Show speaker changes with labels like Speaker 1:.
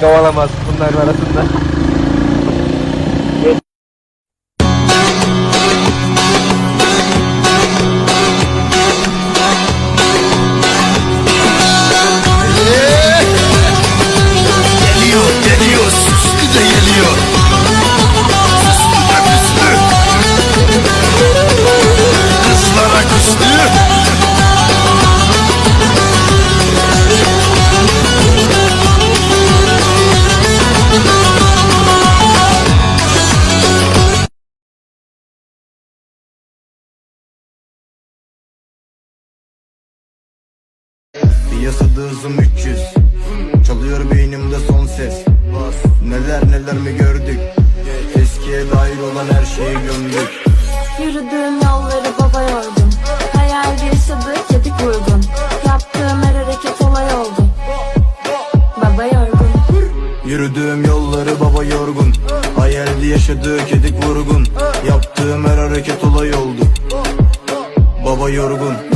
Speaker 1: Kavur kavalamaz bunların arasında.
Speaker 2: Piyasada hızım 300 Çalıyor beynimde son ses. Neler neler mi gördük? Eskiye dair olan her şeyi gömdük.
Speaker 3: Yürüdüğüm yolları baba yordum. Hayal yaşadığı kedik vurgun Yaptığım her hareket olay oldu. Baba yorgun.
Speaker 2: Yürüdüğüm yolları baba yorgun. Hayaldi yaşadığı kedik vurgun Yaptığım her hareket olay oldu. Baba yorgun